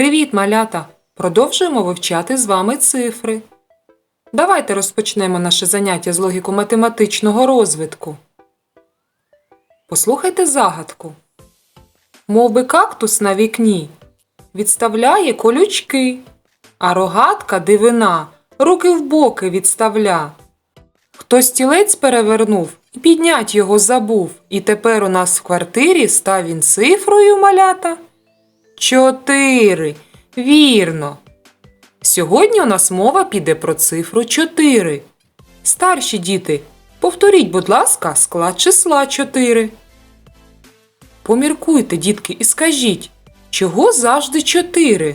Привіт, малята! Продовжуємо вивчати з вами цифри. Давайте розпочнемо наше заняття з логіко-математичного розвитку. Послухайте загадку. Мов би кактус на вікні відставляє колючки, а рогатка дивина руки в боки відставля. Хто стілець перевернув і піднять його забув, і тепер у нас в квартирі став він цифрою малята. Чотири. Вірно. Сьогодні у нас мова піде про цифру 4. Старші діти, повторіть, будь ласка, склад числа 4. Поміркуйте, дітки, і скажіть, чого завжди 4?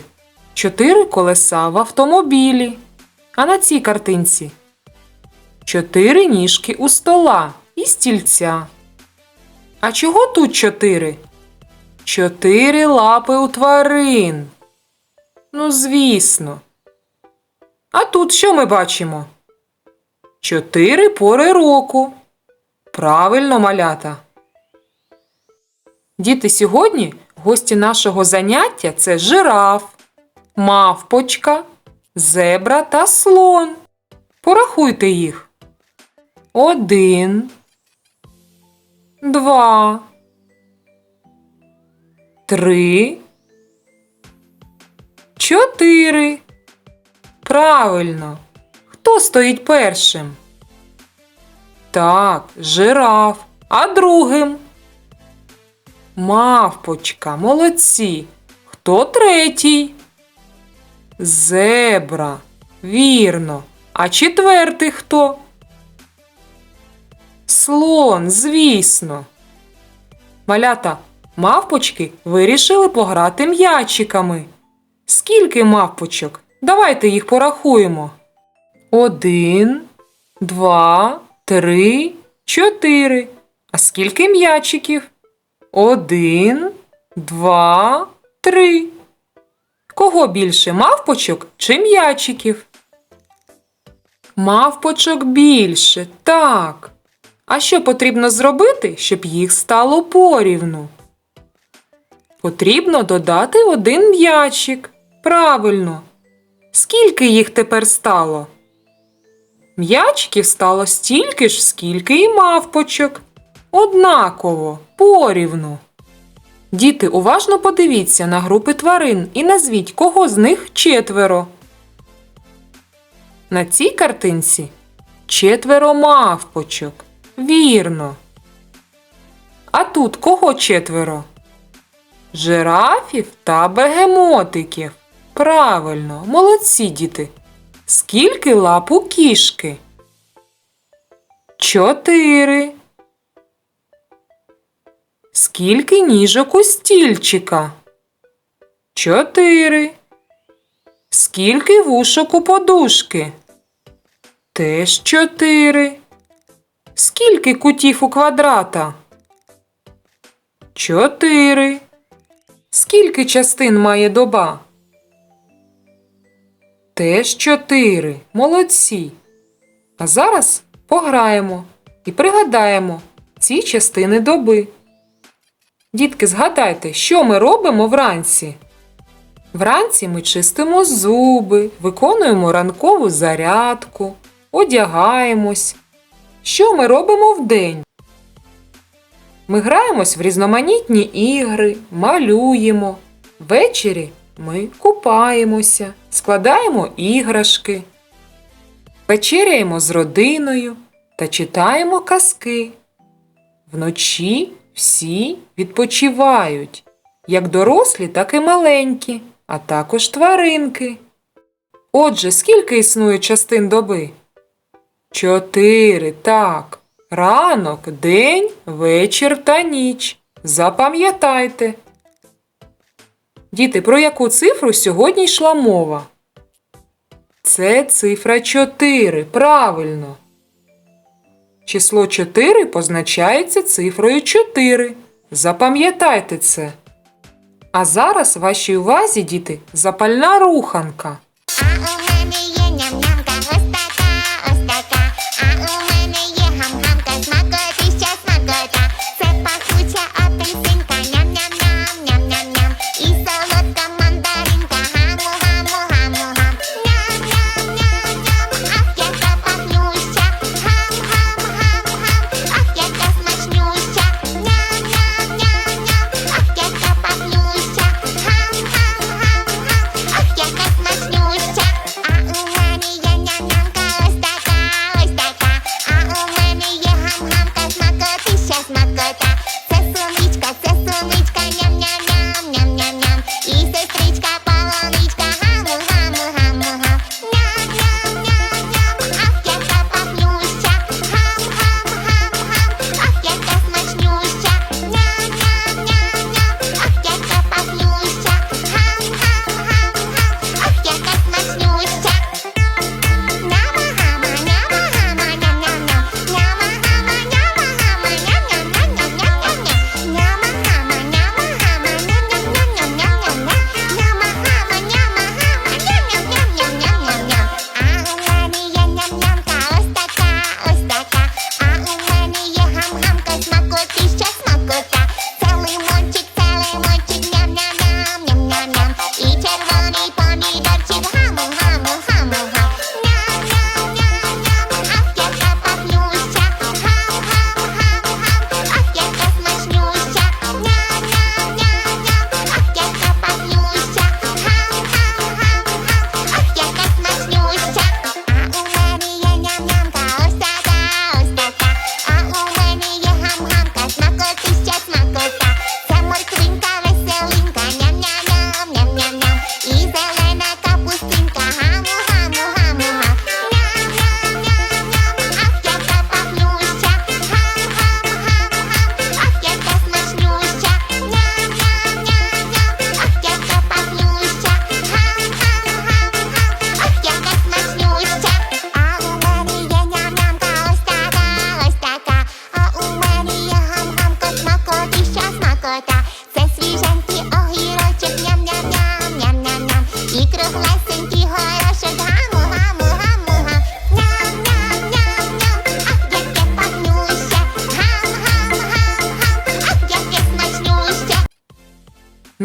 Чотири колеса в автомобілі. А на цій картинці чотири ніжки у стола і стільця. А чого тут чотири? Чотири лапи у тварин. Ну, звісно. А тут що ми бачимо? Чотири пори року. Правильно, малята. Діти, сьогодні гості нашого заняття це жираф, мавпочка, зебра та слон. Порахуйте їх. Один. Два. Три. Чотири. Правильно. Хто стоїть першим? Так, жираф. А другим? Мавпочка, молодці. Хто третій? Зебра. Вірно. А четвертий хто? Слон, звісно. Малята, мавпочки вирішили пограти м'ячиками. Скільки мавпочок? Давайте їх порахуємо. Один, два, три, чотири. А скільки м'ячиків? Один, два, три. Кого більше мавпочок чи м'ячиків? Мавпочок більше, так. А що потрібно зробити, щоб їх стало порівну? Потрібно додати один м'ячик. Правильно. Скільки їх тепер стало? М'ячиків стало стільки ж, скільки і мавпочок. Однаково, порівну. Діти, уважно подивіться на групи тварин і назвіть, кого з них четверо. На цій картинці четверо мавпочок. Вірно. А тут кого четверо? Жирафів та бегемотиків. Правильно, молодці діти. Скільки лап у кішки? Чотири. Скільки ніжок у стільчика? Чотири. Скільки вушок у подушки? Теж чотири. Скільки кутів у квадрата? Чотири. Скільки частин має доба? Теж чотири. Молодці. А зараз пограємо і пригадаємо ці частини доби. Дітки, згадайте, що ми робимо вранці? Вранці ми чистимо зуби, виконуємо ранкову зарядку, одягаємось. Що ми робимо вдень? Ми граємось в різноманітні ігри, малюємо. Ввечері ми купаємося, складаємо іграшки, вечеряємо з родиною та читаємо казки. Вночі всі відпочивають, як дорослі, так і маленькі, а також тваринки. Отже, скільки існує частин доби? Чотири, так. Ранок, день, вечір та ніч. Запам'ятайте. Діти, про яку цифру сьогодні йшла мова? Це цифра 4. Правильно. Число 4 позначається цифрою 4. Запам'ятайте це. А зараз вашій увазі, діти, запальна руханка.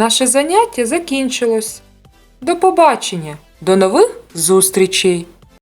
Наше заняття закінчилось. До побачення, до нових зустрічей!